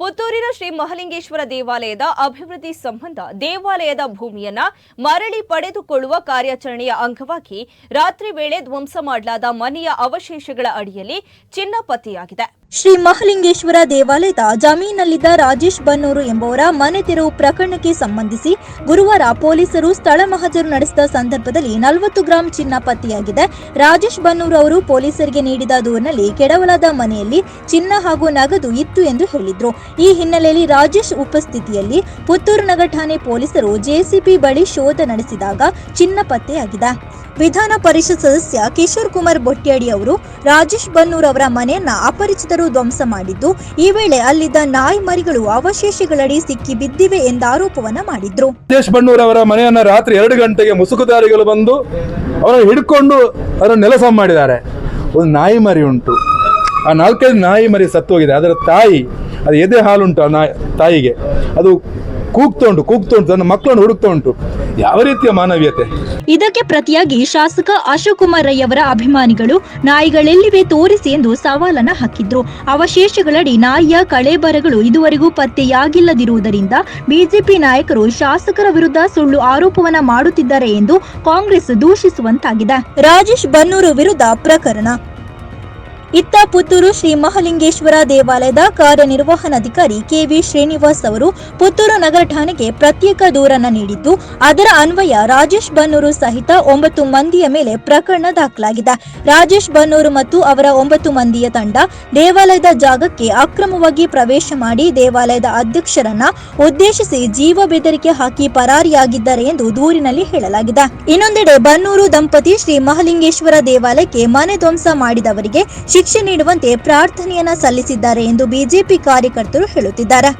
ಪುತ್ತೂರಿನ ಶ್ರೀ ಮಹಲಿಂಗೇಶ್ವರ ದೇವಾಲಯದ ಅಭಿವೃದ್ಧಿ ಸಂಬಂಧ ದೇವಾಲಯದ ಭೂಮಿಯನ್ನ ಮರಳಿ ಪಡೆದುಕೊಳ್ಳುವ ಕಾರ್ಯಾಚರಣೆಯ ಅಂಗವಾಗಿ ರಾತ್ರಿ ವೇಳೆ ಧ್ವಂಸ ಮಾಡಲಾದ ಮನೆಯ ಅವಶೇಷಗಳ ಅಡಿಯಲ್ಲಿ ಚಿನ್ನ ಪತ್ತೆಯಾಗಿದೆ. ಶ್ರೀ ಮಹಲಿಂಗೇಶ್ವರ ದೇವಾಲಯದ ಜಮೀನಲ್ಲಿದ್ದ ರಾಜೇಶ್ ಬನ್ನೂರು ಎಂಬುವರ ಮನೆ ತೆರವು ಪ್ರಕರಣಕ್ಕೆ ಸಂಬಂಧಿಸಿ ಗುರುವಾರ ಪೊಲೀಸರು ಸ್ಥಳ ಮಹಜರು ನಡೆಸಿದ ಸಂದರ್ಭದಲ್ಲಿ ನಲವತ್ತು ಗ್ರಾಂ ಚಿನ್ನ ಪತ್ತೆಯಾಗಿದೆ. ರಾಜೇಶ್ ಬನ್ನೂರು ಅವರು ಪೊಲೀಸರಿಗೆ ನೀಡಿದ ದೂರಿನಲ್ಲಿ ಕೆಡವಲಾದ ಮನೆಯಲ್ಲಿ ಚಿನ್ನ ಹಾಗೂ ನಗದು ಇತ್ತು ಎಂದು ಹೇಳಿದ್ರು. ಈ ಹಿನ್ನೆಲೆಯಲ್ಲಿ ರಾಜೇಶ್ ಉಪಸ್ಥಿತಿಯಲ್ಲಿ ಪುತ್ತೂರು ನಗರ ಠಾಣೆ ಪೊಲೀಸರು ಜೆಸಿಪಿ ಬಳಿ ಶೋಧ ನಡೆಸಿದಾಗ ಚಿನ್ನ ಪತ್ತೆಯಾಗಿದೆ. ವಿಧಾನ ಪರಿಷತ್ ಸದಸ್ಯ ಕಿಶೋರ್ ಕುಮಾರ್ ಬೊಟ್ಯಾಡಿ ಅವರು ರಾಜೇಶ್ ಬನ್ನೂರ್ ಅವರ ಮನೆಯನ್ನ ಅಪರಿಚಿತರು ಧ್ವಂಸ ಮಾಡಿದ್ದು. ಈ ವೇಳೆ ಅಲ್ಲಿದ್ದ ನಾಯಿ ಮರಿಗಳು ಅವಶೇಷಗಳಡಿ ಸಿಕ್ಕಿ ಬಿದ್ದಿವೆ ಎಂದ ಆರೋಪವನ್ನ ಮಾಡಿದ್ರು. ರಾಜೇಶ್ ಬಣ್ಣೂರ್ ಅವರ ಮನೆಯನ್ನ ರಾತ್ರಿ ಎರಡು ಗಂಟೆಗೆ ಮುಸುಕುದಾರಿಗಳು ಬಂದು ಅವರನ್ನು ಹಿಡ್ಕೊಂಡು ಅದನ್ನು ನೆಲಸ ಮಾಡಿದ್ದಾರೆ. ಒಂದು ನಾಯಿ ಮರಿ ಉಂಟು. ಆ ನಾಲ್ಕೈದು ನಾಯಿ ಮರಿ ಸತ್ತು ಹೋಗಿದೆ ಅದರ ತಾಯಿ, ಅದು ಎದೆ ಹಾಲುಂಟು ಆ ನಾಯಿ, ತಾಯಿಗೆ. ಅದು ಕೂಗ್ತಾ ಉಂಟು ಕೂಗ್ತಾ ಉಂಟು. ತನ್ನ ಮಕ್ಕಳನ್ನು ಹುಡುಕ್ತಾ ಉಂಟು. ಯಾವ ರೀತಿಯ ಮಾನವೀಯತೆ? ಇದಕ್ಕೆ ಪ್ರತಿಯಾಗಿ ಶಾಸಕ ಅಶೋಕ್ ಕುಮಾರ್ ರೈಯವರ ಅಭಿಮಾನಿಗಳು ನಾಯಿಗಳೆಲ್ಲಿವೆ ತೋರಿಸಿ ಎಂದು ಸವಾಲನ್ನ ಹಾಕಿದ್ರು. ಅವಶೇಷಗಳಡಿ ನಾಯಿಯ ಕಳೆಬರಗಳು ಇದುವರೆಗೂ ಪತ್ತೆಯಾಗಿಲ್ಲದಿರುವುದರಿಂದ ಬಿಜೆಪಿ ನಾಯಕರು ಶಾಸಕರ ವಿರುದ್ಧ ಸುಳ್ಳು ಆರೋಪವನ್ನ ಮಾಡುತ್ತಿದ್ದಾರೆ ಎಂದು ಕಾಂಗ್ರೆಸ್ ದೂಷಿಸುವಂತಾಗಿದೆ. ರಾಜೇಶ್ ಬನ್ನೂರು ವಿರುದ್ಧ ಪ್ರಕರಣ. ಇತ್ತ ಪುತ್ತೂರು ಶ್ರೀ ಮಹಲಿಂಗೇಶ್ವರ ದೇವಾಲಯದ ಕಾರ್ಯನಿರ್ವಹಣಾಧಿಕಾರಿ ಕೆವಿ ಶ್ರೀನಿವಾಸ್ ಅವರು ಪುತ್ತೂರು ನಗರ ಠಾಣೆಗೆ ಪ್ರತ್ಯೇಕ ದೂರನ್ನು ನೀಡಿದ್ದು, ಅದರ ಅನ್ವಯ ರಾಜೇಶ್ ಬನ್ನೂರು ಸಹಿತ ಒಂಬತ್ತು ಮಂದಿಯ ಮೇಲೆ ಪ್ರಕರಣ ದಾಖಲಾಗಿದೆ. ರಾಜೇಶ್ ಬನ್ನೂರು ಮತ್ತು ಅವರ ಒಂಬತ್ತು ಮಂದಿಯ ತಂಡ ದೇವಾಲಯದ ಜಾಗಕ್ಕೆ ಅಕ್ರಮವಾಗಿ ಪ್ರವೇಶ ಮಾಡಿ ದೇವಾಲಯದ ಅಧ್ಯಕ್ಷರನ್ನ ಉದ್ದೇಶಿಸಿ ಜೀವ ಬೆದರಿಕೆ ಹಾಕಿ ಪರಾರಿಯಾಗಿದ್ದಾರೆ ಎಂದು ದೂರಿನಲ್ಲಿ ಹೇಳಲಾಗಿದೆ. ಇನ್ನೊಂದೆಡೆ ಬನ್ನೂರು ದಂಪತಿ ಶ್ರೀ ಮಹಾಲಿಂಗೇಶ್ವರ ದೇವಾಲಯಕ್ಕೆ ಮನೆ ಧ್ವಂಸ ಮಾಡಿದವರಿಗೆ ಶಿಕ್ಷೆ ನೀಡುವಂತೆ ಪ್ರಾರ್ಥನೆಯನ್ನ ಸಲ್ಲಿಸಿದ್ದಾರೆ ಎಂದು ಬಿಜೆಪಿ ಕಾರ್ಯಕರ್ತರು ಹೇಳುತ್ತಿದ್ದಾರೆ.